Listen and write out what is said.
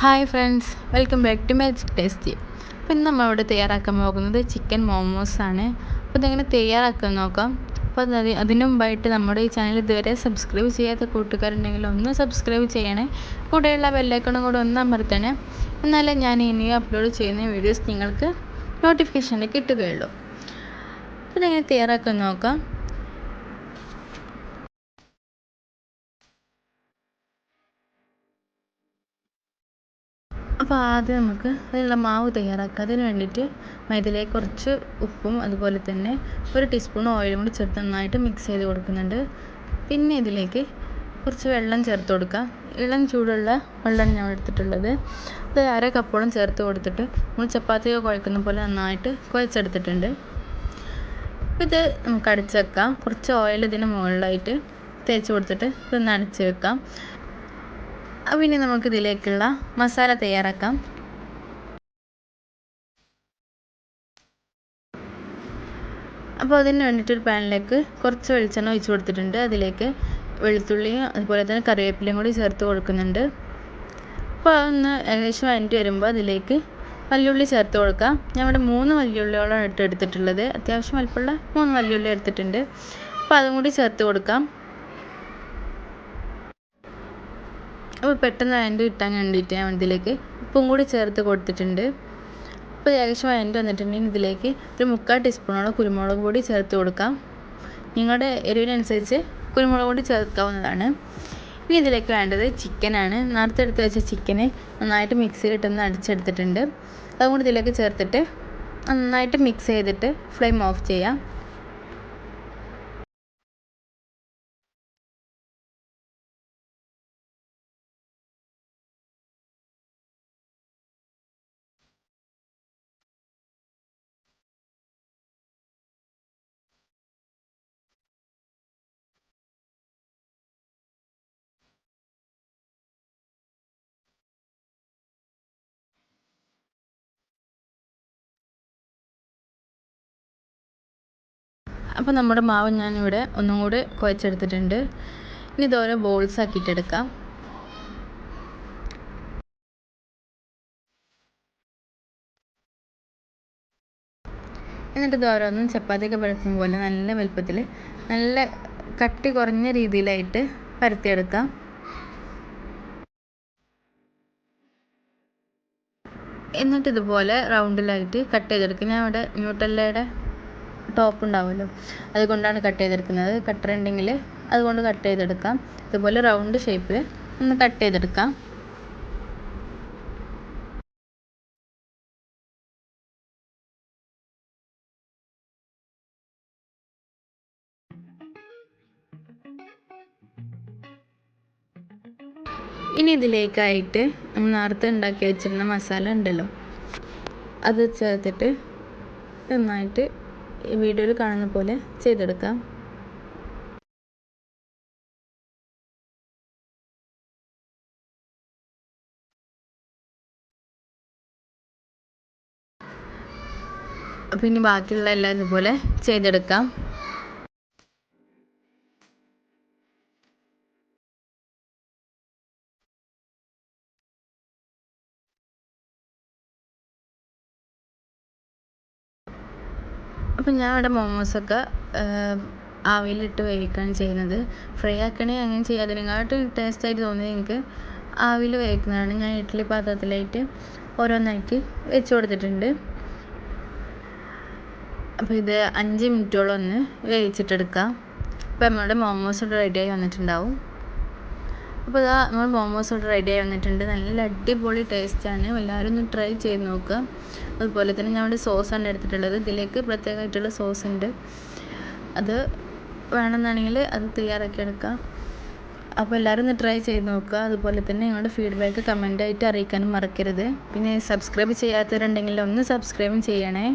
Hi friends welcome back to magic tasty അപ്പോൾ ഇന്ന് നമ്മളിവിടെ തയ്യാറാക്കാൻ പോകുന്നത് ചിക്കൻ മോമോസ് ആണ്. അപ്പോൾ ഇതെങ്ങനെ തയ്യാറാക്കാൻ നോക്കാം. അപ്പോൾ അത് അതിനു മുമ്പായിട്ട് നമ്മുടെ ഈ ചാനൽ ഇതുവരെ സബ്സ്ക്രൈബ് ചെയ്യാത്ത കൂട്ടുകാരുണ്ടെങ്കിൽ ഒന്ന് സബ്സ്ക്രൈബ് ചെയ്യണേ. കൂടെയുള്ള ബെല്ലൈക്കണും കൂടെ ഒന്ന് അമർത്തണേ. എന്നാലേ ഞാൻ ഇനി അപ്ലോഡ് ചെയ്യുന്ന വീഡിയോസ് നിങ്ങൾക്ക് നോട്ടിഫിക്കേഷനിൽ കിട്ടുകയുള്ളൂ. അപ്പോൾ ഇതെങ്ങനെ തയ്യാറാക്കാൻ നോക്കാം. അപ്പോൾ ആദ്യം നമുക്ക് അതിനുള്ള മാവ് തയ്യാറാക്കാം. അതിന് വേണ്ടിയിട്ട് മൈദയിലേക്ക് കുറച്ച് ഉപ്പും അതുപോലെ തന്നെ ഒരു ടീസ്പൂൺ ഓയിലും കൂടി ചേർത്ത് നന്നായിട്ട് മിക്സ് ചെയ്ത് കൊടുക്കുന്നുണ്ട്. പിന്നെ ഇതിലേക്ക് കുറച്ച് വെള്ളം ചേർത്ത് കൊടുക്കുക ഇളം ചൂടുള്ള വെള്ളമാണ് ഞാൻ എടുത്തിട്ടുള്ളത്. അത് അര കപ്പോളം ചേർത്ത് കൊടുത്തിട്ട് നമ്മൾ ചപ്പാത്തിയൊക്കെ കുഴക്കുന്ന പോലെ നന്നായിട്ട് കുഴച്ചെടുത്തിട്ടുണ്ട്. ഇത് നമുക്ക് അടച്ച് വെക്കാം. കുറച്ച് ഓയിൽ ഇതിന് മുകളിലായിട്ട് തേച്ച് കൊടുത്തിട്ട് ഇതൊന്ന് അടച്ച് വെക്കാം. പിന്നെ നമുക്ക് ഇതിലേക്കുള്ള മസാല തയ്യാറാക്കാം. അപ്പോൾ അതിന് വേണ്ടിയിട്ട് ഒരു പാനിലേക്ക് കുറച്ച് വെളിച്ചെണ്ണ ഒഴിച്ച് കൊടുത്തിട്ടുണ്ട്. അതിലേക്ക് വെളുത്തുള്ളിയും അതുപോലെ തന്നെ കറിവേപ്പിലയും കൂടി ചേർത്ത് കൊടുക്കുന്നുണ്ട്. അപ്പോൾ അതൊന്ന് ഏകദേശം വഴറ്റി വരുമ്പോൾ അതിലേക്ക് വല്യുള്ളി ചേർത്ത് കൊടുക്കാം. ഞാൻ ഇവിടെ മൂന്ന് വല്യുള്ളിയോളം എടുത്തിട്ടുള്ളത്. അത്യാവശ്യം വലിപ്പമുള്ള മൂന്ന് വല്യുള്ളി എടുത്തിട്ടുണ്ട്. അപ്പോൾ അതും കൂടി ചേർത്ത് കൊടുക്കാം. അപ്പോൾ പെട്ടെന്ന് വഴണ്ട് കിട്ടാൻ വേണ്ടിയിട്ട് ഞാൻ ഇതിലേക്ക് ഉപ്പും കൂടി ചേർത്ത് കൊടുത്തിട്ടുണ്ട്. അപ്പോൾ ഏകദേശം വഴണ്ട് വന്നിട്ടുണ്ടെങ്കിൽ ഇതിലേക്ക് ഒരു മുക്കാൽ ടീസ്പൂണോളം കുരുമുളക് പൊടി ചേർത്ത് കൊടുക്കാം. നിങ്ങളുടെ എരിവിനനുസരിച്ച് കുരുമുളക് പൊടി ചേർക്കാവുന്നതാണ്. ഇനി ഇതിലേക്ക് വേണ്ടത് ചിക്കനാണ് നേരത്തെ എടുത്ത് വെച്ച ചിക്കന് നന്നായിട്ട് മിക്സിയിലിട്ടൊന്ന് അടിച്ചെടുത്തിട്ടുണ്ട്. അതും കൂടി ഇതിലേക്ക് ചേർത്തിട്ട് നന്നായിട്ട് മിക്സ് ചെയ്തിട്ട് ഫ്ലെയിം ഓഫ് ചെയ്യാം. അപ്പോൾ നമ്മുടെ മാവ് ഞാനിവിടെ ഒന്നും കൂടി കുഴച്ചെടുത്തിട്ടുണ്ട്. ഇനി ഇതോരോ ബോൾസ് ആക്കിയിട്ടെടുക്കാം എന്നിട്ട് ഇത് ഓരോന്നും ചപ്പാത്തിയൊക്കെ പരത്തുന്ന പോലെ നല്ല വലുപ്പത്തിൽ നല്ല കട്ടി കുറഞ്ഞ രീതിയിലായിട്ട് പരത്തിയെടുക്കാം. എന്നിട്ട് ഇതുപോലെ റൗണ്ടിലായിട്ട് കട്ട് ചെയ്തെടുക്കും. ഞാൻ ഇവിടെ ന്യൂട്ടല്ലയുടെ ടോപ്പ് ഉണ്ടാവുമല്ലോ. അതുകൊണ്ടാണ് കട്ട് ചെയ്തെടുക്കുന്നത്. കട്ടർ ഉണ്ടെങ്കിൽ അതുകൊണ്ട് കട്ട് ചെയ്തെടുക്കാം. ഇതുപോലെ റൗണ്ട് ഷേപ്പിൽ ഒന്ന് കട്ട് ചെയ്തെടുക്കാം. ഇനി ഇതിലേക്കായിട്ട് നമ്മൾ നേരത്തെ ഉണ്ടാക്കി വെച്ചിരുന്ന മസാല ഉണ്ടല്ലോ. അത് ചേർത്തിട്ട് നന്നായിട്ട് വീഡിയോയിൽ കാണുന്ന പോലെ ചെയ്തെടുക്കാം. അപ്പം ഇനി ബാക്കിയുള്ള എല്ലാം ഇതുപോലെ ചെയ്തെടുക്കാം. അപ്പം ഞാൻ ഇവിടെ മോമോസൊക്കെ ആവിയിലിട്ട് വേവിക്കുകയാണ് ചെയ്യുന്നത്. ഫ്രൈ ആക്കണേ അങ്ങനെ ചെയ്യുക അതിനെക്കാട്ടും ടേസ്റ്റായിട്ട് തോന്നിയത് എനിക്ക് ആവിയിൽ വേവിക്കുന്നതാണ്. ഞാൻ ഇഡ്ഡലി പാത്രത്തിലായിട്ട് ഓരോന്നായിട്ട് വെച്ച് കൊടുത്തിട്ടുണ്ട്. അപ്പോൾ ഇത് അഞ്ച് മിനിറ്റോളം ഒന്ന് വേവിച്ചിട്ടെടുക്കാം. അപ്പോൾ നമ്മുടെ മോമോസ് ഇവിടെ റെഡിയായി വന്നിട്ടുണ്ടാവും. അപ്പോൾ ഇതാ നമ്മൾ മോമോസ് ഇവിടെ ആയി വന്നിട്ടുണ്ട്. നല്ല അടിപൊളി ടേസ്റ്റാണ് എല്ലാവരും ഒന്ന് ട്രൈ ചെയ്ത് നോക്കുക അതുപോലെ തന്നെ ഞാൻ ഇവിടെ സോസാണ് എടുത്തിട്ടുള്ളത്. ഇതിലേക്ക് പ്രത്യേകമായിട്ടുള്ള സോസ് ഉണ്ട്. അത് വേണമെന്നാണെങ്കിൽ അത് തയ്യാറാക്കി എടുക്കാം. അപ്പോൾ എല്ലാവരും ഒന്ന് ട്രൈ ചെയ്ത് നോക്കുക അതുപോലെ തന്നെ നിങ്ങളുടെ ഫീഡ്ബാക്ക് കമന്റായിട്ട് അറിയിക്കാനും മറക്കരുത്. പിന്നെ സബ്സ്ക്രൈബ് ചെയ്യാത്തവരുണ്ടെങ്കിൽ ഒന്ന് സബ്സ്ക്രൈബും ചെയ്യണേ.